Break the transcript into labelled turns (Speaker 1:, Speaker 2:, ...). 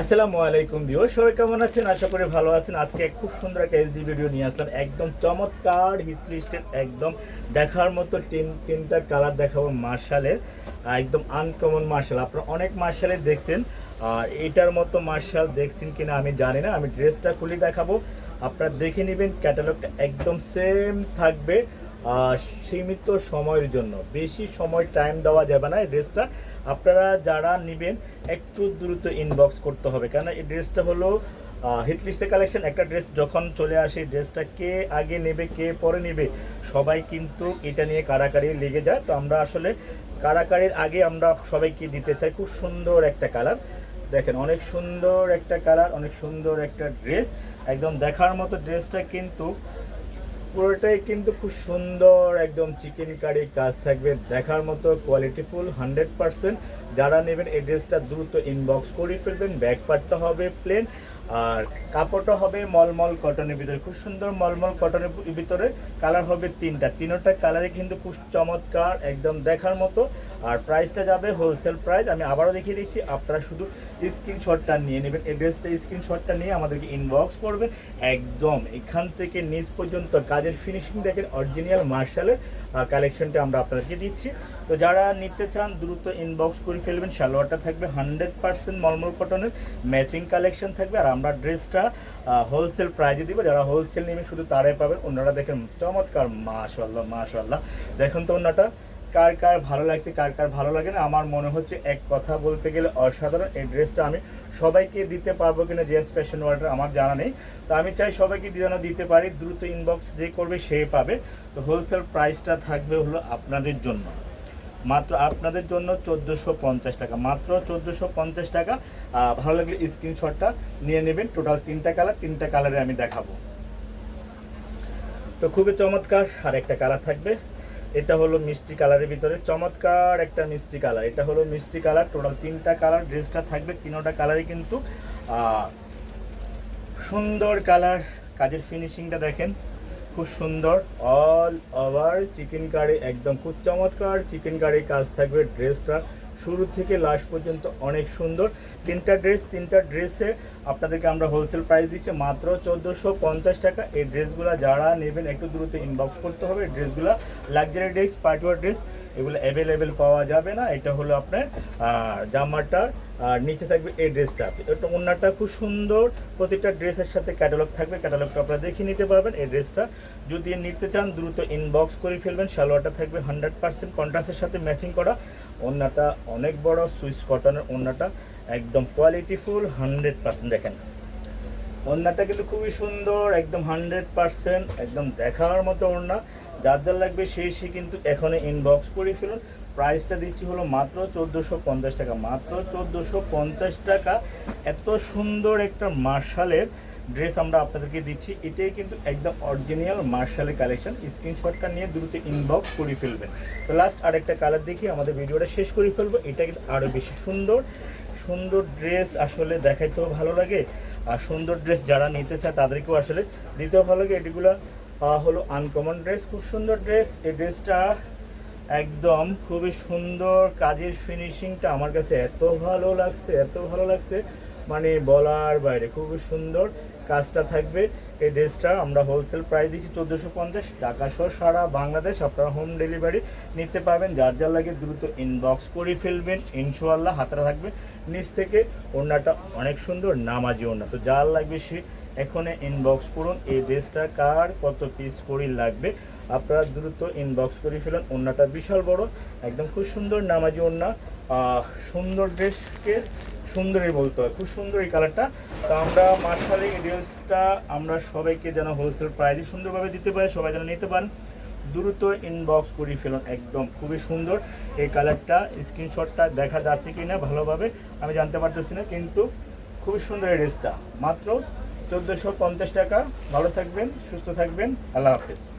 Speaker 1: আসসালামু আলাইকুম ভিউ সবাই কেমন আছেন? আশা করি ভালো আছেন। আজকে খুব সুন্দর একটা এইচডি ভিডিও নিয়ে আসলাম। একদম চমৎকার হিট লিস্টের একদম দেখার মতো তিন তিনটা কালার দেখাবো মার্শালের। একদম আনকমন মার্শাল। আপনারা অনেক মার্শালের দেখছেন। আর এটার মতো মার্শাল দেখছেন কিনা আমি জানি না। আমি ড্রেসটা খুলে দেখাবো। আপনারা দেখে নেবেন ক্যাটালগটা একদম সেম থাকবে। সীমিত সময়ের জন্য। বেশি সময় টাইম দেওয়া যাবে না এই ড্রেসটা আপনারা যারা নেবেন, একটু দ্রুত ইনবক্স করতে হবে। কেন এই ড্রেসটা হলো হিট লিস্টের কালেকশন একটা ড্রেস যখন চলে আসে ড্রেসটা কে আগে নেবে, কে পরে নেবে, সবাই কিন্তু এটা নিয়ে কারাকারি লেগে যায়। তো আমরা আসলে কারাকারির আগে আমরা সবাইকে দিতে চাই। খুব সুন্দর একটা কালার দেখেন, অনেক সুন্দর একটা কালার অনেক সুন্দর একটা ড্রেস একদম দেখার মতো ড্রেসটা কিন্তু পুরোটাই কিন্তু খুব সুন্দর একদম চিকেন কারি কাজ থাকবে। দেখার মতো কোয়ালিটিফুল হান্ড্রেড পার্সেন্ট যারা নেবেন এই ড্রেসটা দ্রুত ইনবক্স করে ফেলবেন ব্যাক পার্টটা হবে প্লেন আর কাপড়টা হবে মলমল কটনের ভিতরে। খুব সুন্দর মলমল কটনের ভিতরে কালার হবে তিনটা। তিনটা কালারে কিন্তু খুব চমৎকার, একদম দেখার মতো। আর প্রাইসটা যাবে হোলসেল প্রাইস আমি আবারও দেখিয়ে দিচ্ছি, আপনারা শুধু স্ক্রিনশটটা নিয়ে নেবেন এই ড্রেসটা স্ক্রিনশটটা নিয়ে আমাদেরকে ইনবক্স করবেন। একদম, এখান থেকে নিচ পর্যন্ত কাজের ফিনিশিং দেখেন অরিজিনাল মার্শালের কালেকশনটা আমরা আপনাদেরকে দিচ্ছি। তো যারা নিতে চান, দ্রুত ইনবক্স করে ফেলবেন, সালোয়ারটা থাকবে হান্ড্রেড পার্সেন্ট মলমল কটনের ম্যাচিং কালেকশন থাকবে। আর আমরা ড্রেসটা হোলসেল প্রাইজে দিব, যারা হোলসেল নেবে শুধু তারাই পাবেন। ওনারা দেখেন চমৎকার মাশাল্লাহ মাশাল্লাহ দেখুন তো ওনাটা কার কার ভালো লাগছে, কার কার ভালো লাগে না, আমার মনে হচ্ছে এক কথা বলতে গেলে অসাধারণ। এই ড্রেসটা আমি সবাইকে দিতে পারব কিনা জিএস ফ্যাশন ওয়ার্ল্ডের আমার জানা নেই। তো আমি চাই সবাইকে যেন দিতে পারি, দ্রুত ইনবক্স যে করবে সে পাবে। তো হোলসেল প্রাইসটা থাকবে হলো আপনাদের জন্য। মাত্র আপনাদের জন্য চোদ্দোশো পঞ্চাশ টাকা। মাত্র চোদ্দোশো পঞ্চাশ টাকা। ভালো লাগলে স্ক্রিনশটটা নিয়ে নেবেন। টোটাল তিনটা কালার তিনটা কালারে আমি দেখাবো। তো খুবই চমৎকার। আর একটা কালার থাকবে। এটা হলো মিষ্টি কালারের ভিতরে। চমৎকার একটা মিষ্টি কালার। এটা হলো মিষ্টি কালার। টোটাল তিনটা কালার, ড্রেসটা থাকবে, তিনোটা কালারই কিন্তু সুন্দর কালার। কাজের ফিনিশিংটা দেখেন, খুব সুন্দর। অল ওভার চিকেন কারি একদম খুব চমৎকার চিকেন কারি কাজ থাকবে ড্রেসটা শুরু থেকে লাস্ট পর্যন্ত অনেক সুন্দর। তিনটা ড্রেস তিনটা ড্রেসে আপনাদেরকে আমরা হোলসেল প্রাইস দিচ্ছি মাত্র চোদ্দোশো পঞ্চাশ টাকা। এই ড্রেসগুলো যারা নেবেন, একটু দ্রুত ইনবক্স করতে হবে। ড্রেসগুলো luxury dress party wear dress এগুলো অ্যাভেলেবেল পাওয়া যাবে না। এটা হলো আপনার জামাটা জামাটার আর নিচে থাকবে এই ড্রেসটা এটা ওনারটা খুব সুন্দর। প্রতিটা ড্রেসের সাথে ক্যাটালগ থাকবে। ক্যাটালগটা আপনারা দেখে নিতে পারবেন এই ড্রেসটা। যদি নিতে চান, দ্রুত ইনবক্স করে ফেলবেন। সালোয়ারটা থাকবে হান্ড্রেড পার্সেন্ট কন্ট্রাস্টের সাথে ম্যাচিং করা। ওনাটা অনেক বড় সুইচ কটনের ওনাটা একদম কোয়ালিটিফুল হান্ড্রেড পার্সেন্ট দেখেন। ওড়নাটা কিন্তু খুবই সুন্দর, একদম হান্ড্রেড পার্সেন্ট একদম দেখার মতো ওড়না। যার যার লাগবে সেই সে কিন্তু এখনই ইনবক্স করে ফেলুন। প্রাইসটা দিচ্ছি হলো মাত্র চোদ্দোশো পঞ্চাশ টাকা। মাত্র চোদ্দোশো পঞ্চাশ টাকা। এত সুন্দর একটা মার্শালের ড্রেস আমরা আপনাদেরকে দিচ্ছি। এটাই কিন্তু একদম অরিজিনাল মার্শালের কালেকশন স্ক্রিনশটটা নিয়ে দ্রুত ইনবক্স করে ফেলবেন। তো লাস্ট আরেকটা কালার দেখি, আমাদের ভিডিওটা শেষ করে ফেলব। এটা কিন্তু আরও বেশি সুন্দর। সুন্দর ড্রেস আসলে দেখাইতেও ভালো লাগে। আর সুন্দর ড্রেস যারা নিতে চায় তাদেরকেও আসলে দিতেও ভালো লাগে। এটিগুলো হলো আনকমন ড্রেস খুব সুন্দর ড্রেস এই ড্রেসটা একদম খুবই সুন্দর কাজের ফিনিশিংটা আমার কাছে এত ভালো লাগছে, এত ভালো লাগছে। মানে বলার বাইরে খুবই সুন্দর কাজটা থাকবে। এই ড্রেসটা আমরা হোলসেল প্রাইস দিচ্ছি চোদ্দোশো পঞ্চাশ। টাকা সহ সারা বাংলাদেশ আপনারা হোম ডেলিভারি নিতে পারবেন। যার যার লাগে দ্রুত ইনবক্স করে ফেলবেন। ইনশাল্লাহ হাতরা থাকবে। নিচ থেকে ওড়নাটা অনেক সুন্দর, নামাজি ওড়না। তো যার লাগবে সে এখনে ইনবক্স করুন, এই ড্রেসটা কার, কত পিস করে লাগবে। আপনারা দ্রুত ইনবক্স করে ফেলুন, ওড়নাটা বিশাল বড়, একদম খুব সুন্দর নামাজি ওড়না। সুন্দর ড্রেসকে সুন্দরই বলতে হয়, খুব সুন্দর এই কালারটা তো আমরা মার্শালি এই ড্রেসটা আমরা সবাইকে যেন হোলসেল প্রাইজে সুন্দরভাবে দিতে পারি, সবাই যেন নিতে পারেন। দ্রুত ইনবক্স করে ফেলুন, একদম খুবই সুন্দর। এই কালারটা স্ক্রিনশটটা দেখা যাচ্ছে কি না ভালোভাবে আমি জানতে পারতেছি না, কিন্তু খুবই সুন্দর এই ড্রেসটা মাত্র চোদ্দোশো পঞ্চাশ টাকা। ভালো থাকবেন সুস্থ থাকবেন। আল্লাহ হাফেজ।